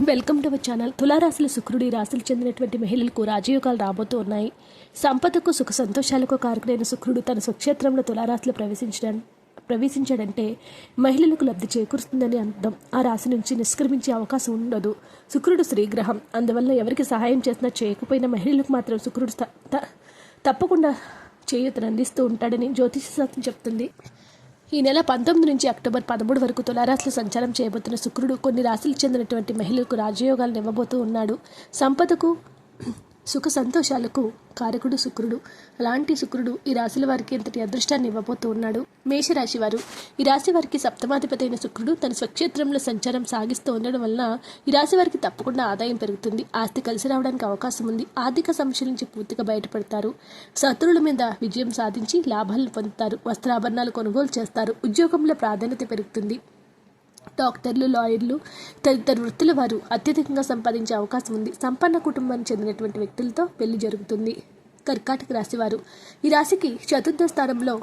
Welcome to our channel. తులారాశుల శుక్రుడి రాశులు చెందినటువంటి మహిళలకు రాజయోగాలు రాబోతూ ఉన్నాయి. సంపదకు సుఖ సంతోషాలకు కారకుడైన శుక్రుడు తన స్వక్షేత్రంలో తులారాశిలో ప్రవేశించడం ప్రవేశించాడంటే మహిళలకు లబ్ధి చేకూరుస్తుందని అర్థం. ఆ రాశి నుంచి నిష్క్రమించే అవకాశం ఉండదు. శుక్రుడు శ్రీగ్రహం అందువల్ల ఎవరికి సహాయం చేసినా చేయకపోయిన మహిళలకు మాత్రం శుక్రుడు త- తప్పకుండా చేయూతను అందిస్తూ ఉంటాడని జ్యోతిష శాస్త్రం చెప్తుంది. ఈ నెల పంతొమ్మిది నుంచి అక్టోబర్ పదమూడు వరకు తులారాశులు సంచారం చేయబోతున్న శుక్రుడు కొన్ని రాశులకు చెందినటువంటి మహిళలకు రాజయోగాలను ఇవ్వబోతూ ఉన్నాడు. సంపదకు సుఖ సంతోషాలకు కారకుడు శుక్రుడు. అలాంటి శుక్రుడు ఈ రాశుల వారికి ఎంతటి అదృష్టాన్ని ఇవ్వబోతూ ఉన్నాడు? మేషరాశి వారు ఈ రాశి వారికి సప్తమాధిపతి అయిన శుక్రుడు తన స్వక్షేత్రంలో సంచారం సాగిస్తూ ఉండడం వలన ఈ రాశి వారికి తప్పకుండా ఆదాయం పెరుగుతుంది. ఆస్తి కలిసి రావడానికి అవకాశం ఉంది. ఆర్థిక సమస్యల నుంచి పూర్తిగా బయటపడతారు. శత్రువుల మీద విజయం సాధించి లాభాలను పొందుతారు. వస్త్రాభరణాలు కొనుగోలు చేస్తారు. ఉద్యోగంలో ప్రాధాన్యత పెరుగుతుంది. డాక్టర్లు లాయర్లు తదితర వృత్తుల వారు అత్యధికంగా సంపాదించే అవకాశం ఉంది. సంపన్న కుటుంబానికి చెందినటువంటి వ్యక్తులతో పెళ్ళి జరుగుతుంది. కర్కాటక రాశి వారు ఈ రాశికి చతుర్థ స్థానంలో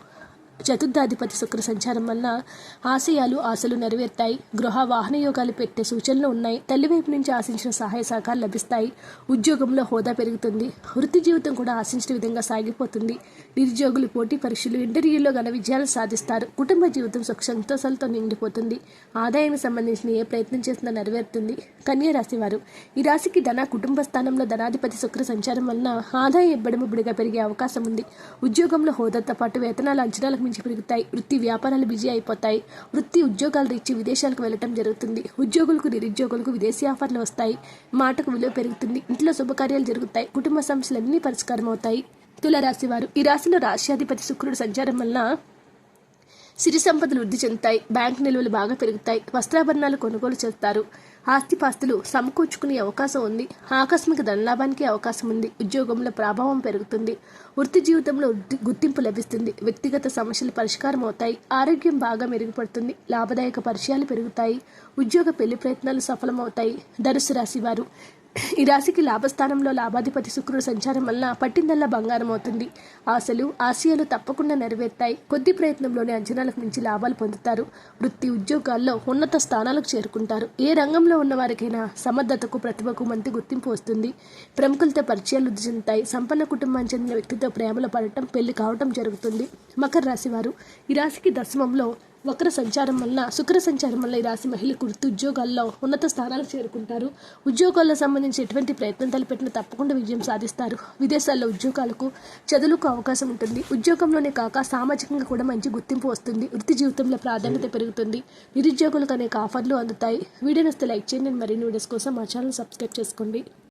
చతుర్థాధిపతి శుక్ర సంచారం వలన ఆశయాలు ఆశలు నెరవేరుతాయి. గృహ వాహన యోగాలు పెట్టే సూచనలు ఉన్నాయి. తల్లి వైపు నుంచి ఆశించిన సహాయ సహకారాలు లభిస్తాయి. ఉద్యోగంలో హోదా పెరుగుతుంది. వృత్తి జీవితం కూడా ఆశించిన విధంగా సాగిపోతుంది. నిరుద్యోగులు పోటీ పరీక్షలు ఇంటర్వ్యూలో ఘన విజయాలు సాధిస్తారు. కుటుంబ జీవితం సుఖ సంతోషాలతో నిండిపోతుంది. ఆదాయానికి సంబంధించిన ఏ ప్రయత్నం చేసినా నెరవేరుతుంది. కన్యా రాశి వారు. ఈ రాశికి ధన కుటుంబ స్థానంలో ధనాధిపతి శుక్ర సంచారం వలన ఆదాయం ఇబ్బడిముబ్బడిగా పెరిగే అవకాశం ఉంది. ఉద్యోగంలో హోదాతో పాటు వేతనాలు అంచనాలకు మించి పెరుగుతాయి. వృత్తి వ్యాపారాలు బిజీ అయిపోతాయి. వృత్తి ఉద్యోగాలు ఇచ్చి విదేశాలకు వెళ్ళటం జరుగుతుంది. ఉద్యోగులకు నిరుద్యోగులకు విదేశీ ఆఫర్లు వస్తాయి. మాటకు విలువ పెరుగుతుంది. ఇంట్లో శుభకార్యాలు జరుగుతాయి. కుటుంబ సమస్యలన్నీ పరిష్కారం అవుతాయి తులరాశి వారు ఈ రాశిలో రాశ్యాధిపతి శుక్రుడు సంచారం వల్ల సిరి సంపదలు వృద్ధి చెందుతాయి. బ్యాంక్ నిల్వలు బాగా పెరుగుతాయి. వస్త్రాభరణాలు కొనుగోలు చేస్తారు. ఆస్తిపాస్తులు సమకూర్చుకునే అవకాశం ఉంది. ఆకస్మిక ధనలాభానికి అవకాశం ఉంది. ఉద్యోగంలో ప్రభావం పెరుగుతుంది. వృత్తి జీవితంలో వృద్ధి- గుర్తింపు లభిస్తుంది. వ్యక్తిగత సమస్యలు పరిష్కారం అవుతాయి. ఆరోగ్యం బాగా మెరుగుపడుతుంది. లాభదాయక పరిచయాలు పెరుగుతాయి. ఉద్యోగ పెళ్ళి ప్రయత్నాలు సఫలమవుతాయి. ధనుసు రాశి వారు ఈ రాశికి లాభస్థానంలో లాభాధిపతి శుక్రుడు సంచారం వల్ల పట్టిందల్లా బంగారం అవుతుంది. ఆశలు ఆశయాలు తప్పకుండా నెరవేర్తాయి. కొద్ది ప్రయత్నంలోనే అంచనాలకు మించి లాభాలు పొందుతారు. వృత్తి ఉద్యోగాల్లో ఉన్నత స్థానాలకు చేరుకుంటారు. ఏ రంగంలో ఉన్నవారికైనా సమర్థతకు ప్రతిభకు మంచి గుర్తింపు వస్తుంది. ప్రముఖులతో పరిచయాలు వృద్ధి చెందుతాయి. సంపన్న కుటుంబానికి చెందిన వ్యక్తితో ప్రేమలో పడటం పెళ్ళి కావటం జరుగుతుంది. మకర రాశి వారు ఈ రాశికి దశమంలో వక్ర సంచారం వలన శుక్ర సంచారం వల్ల ఈ రాశి మహిళలకు ఉద్యోగాల్లో ఉన్నత స్థానాలకు చేరుకుంటారు. ఉద్యోగాల్లో సంబంధించి ఎటువంటి ప్రయత్నం తలపెట్టినా తప్పకుండా విజయం సాధిస్తారు. విదేశాల్లో ఉద్యోగాలకు చదువులకు అవకాశం ఉంటుంది. ఉద్యోగంలోనే కాక సామాజికంగా కూడా మంచి గుర్తింపు వస్తుంది. వృత్తి జీవితంలో ప్రాధాన్యత పెరుగుతుంది. నిరుద్యోగులకు అనేక ఆఫర్లు అందుతాయి. వీడియోని వస్తే లైక్ చేయండి. మరిన్ని వీడియోస్ కోసం మా ఛానల్ సబ్స్క్రైబ్ చేసుకోండి.